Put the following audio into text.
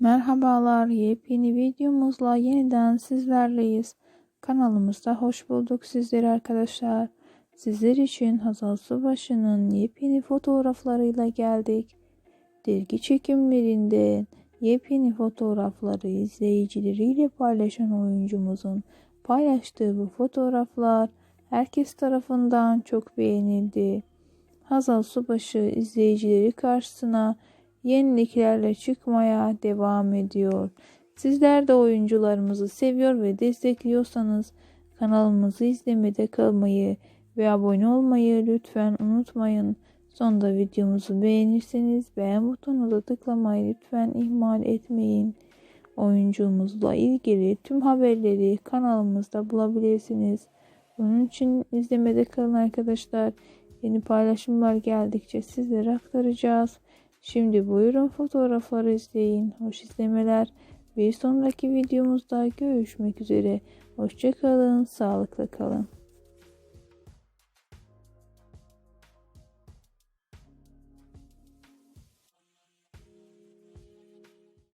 Merhabalar, yepyeni videomuzla yeniden sizlerleyiz. Kanalımızda hoş bulduk sizleri arkadaşlar. Sizler için Hazal Subaşı'nın yepyeni fotoğraflarıyla geldik. Dergi çekimlerinden yepyeni fotoğrafları izleyicileriyle paylaşan oyuncumuzun paylaştığı bu fotoğraflar herkes tarafından çok beğenildi. Hazal Subaşı izleyicileri karşısına yeniliklerle çıkmaya devam ediyor. Sizler de oyuncularımızı seviyor ve destekliyorsanız kanalımızı izlemede kalmayı ve abone olmayı lütfen unutmayın. Sonunda videomuzu beğenirseniz beğen butonuna tıklamayı lütfen ihmal etmeyin. Oyuncumuzla ilgili tüm haberleri kanalımızda bulabilirsiniz. Bunun için izlemede kalın arkadaşlar. Yeni paylaşımlar geldikçe sizlere aktaracağız. Şimdi buyurun fotoğrafları izleyin. Hoş izlemeler. Bir sonraki videomuzda görüşmek üzere. Hoşçakalın, sağlıkla kalın.